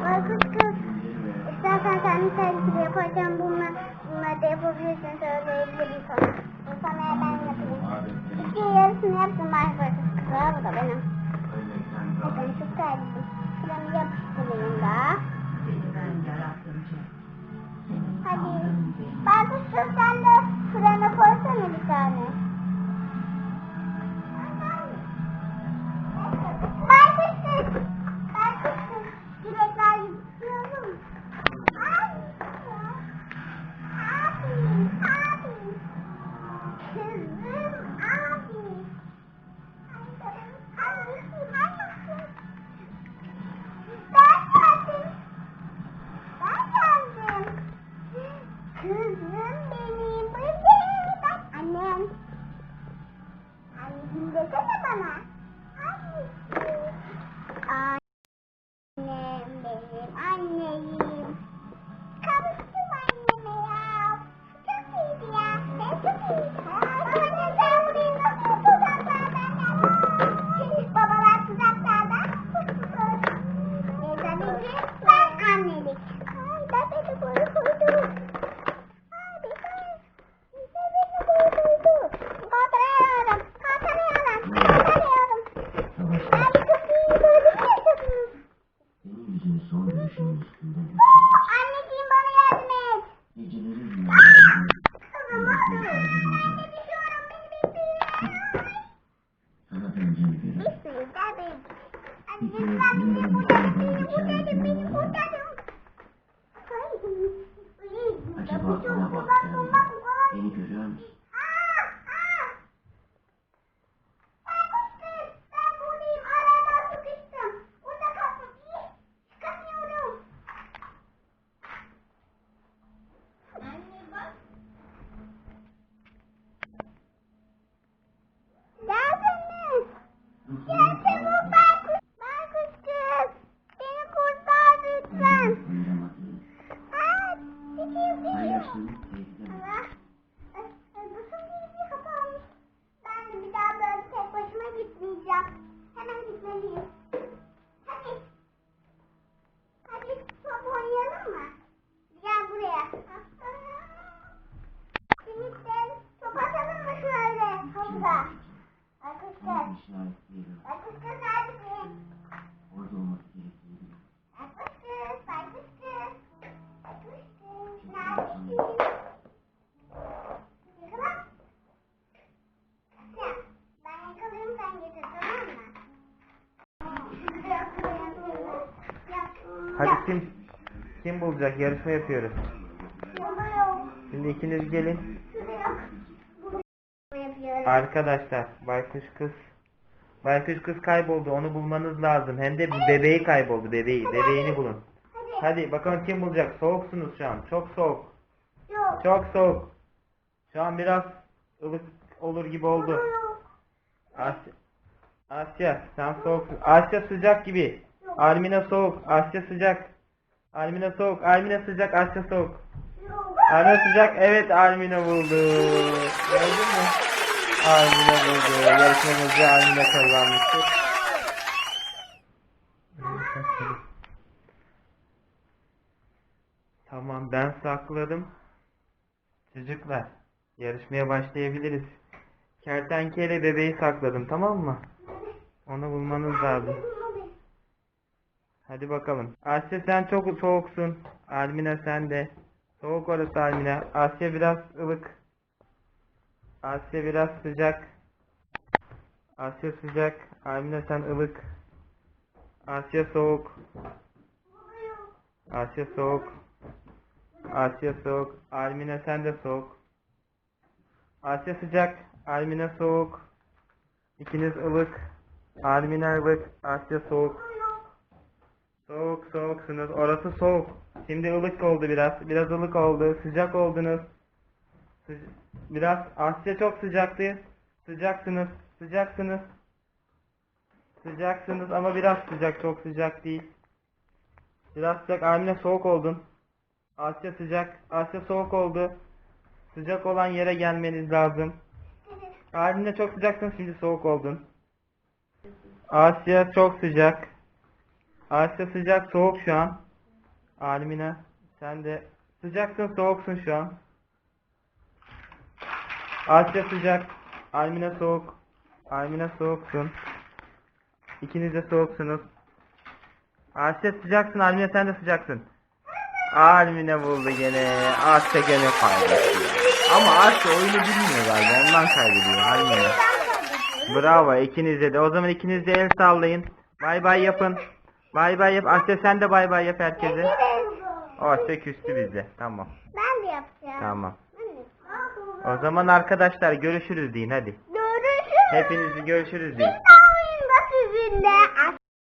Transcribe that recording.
Baykuş kız. İstersen kendi sergisi yapacağım. Bunlar, bunları da yapabilirsin. Söyleyebilirim sana. Bu sana ben yapayım. İki yarısını yaptım Baykuş kıza. Bu da benim. Bakın şu sergisi. Şuranı yapıştırayım da. Hadi. Kız sen de şurana 我哥的妈妈。Anneciğim bana yardım et. Anneciğim ben bir şey olmam. Anneciğim ben bir şey olmam. Anneciğim ben bir şey olmam. Getir tamam mı? Hadi kim kim bulacak? Yarışma yapıyoruz. Şimdi ikiniz gelin. Arkadaşlar baykuş kız baykuş kız kayboldu. Onu bulmanız lazım. Hem de bebeği kayboldu. Bebeği. Bebeğini bulun. Hadi. Bakalım kim bulacak? Soğuksunuz şu an. Çok soğuk. Yok. Çok soğuk. Şu an biraz ılık olur gibi oldu. Asya, Asya sen soğuksun. Asya sıcak gibi. Almina soğuk. Asya sıcak. Almina soğuk. Almina sıcak. Asya soğuk. Almina sıcak. Evet Almina buldu. Almina buldu. Yarışmamızı Almina kazanmıştır. Tamam ben sakladım. Çocuklar yarışmaya başlayabiliriz. Kertenkele bebeği sakladım tamam mı? Onu bulmanız lazım. Hadi bakalım. Asya sen çok soğuksun. Almina sen de. Soğuk orası Almina. Asya biraz ılık. Asya biraz sıcak. Asya sıcak. Almina sen ılık. Asya soğuk. Asya soğuk. Asya soğuk. Almina sen de soğuk. Asya sıcak. Almina soğuk. İkiniz ılık. Almina ılık. Asya soğuk. Soğuk soğuksunuz. Orası soğuk. Şimdi ılık oldu biraz. Biraz ılık oldu. Sıcak oldunuz. Biraz Asya çok sıcaktı. Sıcaksınız. Sıcaksınız. Sıcaksınız ama biraz sıcak. Çok sıcak değil. Biraz sıcak. Amine soğuk oldun. Asya sıcak. Asya soğuk oldu. Sıcak olan yere gelmeniz lazım. Amine çok sıcaksın. Şimdi soğuk oldun. Asya çok sıcak. Asya sıcak soğuk şu an. Almina sen de sıcaksın soğuksun şu an. Asya sıcak. Almina soğuk. Almina soğuksun. İkiniz de soğuksunuz. Asya sıcaksın. Almina sen de sıcaksın. Almina buldu gene. Asya gene kaybetti. Ama Asya oyunu bilmiyor galiba. Ondan kaybediyor. Almina. Bravo ikinize de. O zaman ikiniz de el sallayın. Bay bay yapın. Bay bay yap. Asya sen de bay bay yap herkese. Asya küstü bizle. Tamam. Ben de yapacağım. Tamam. O zaman arkadaşlar görüşürüz deyin hadi. Görüşürüz. Hepinizi görüşürüz deyin. Bir daha oyunda sizinle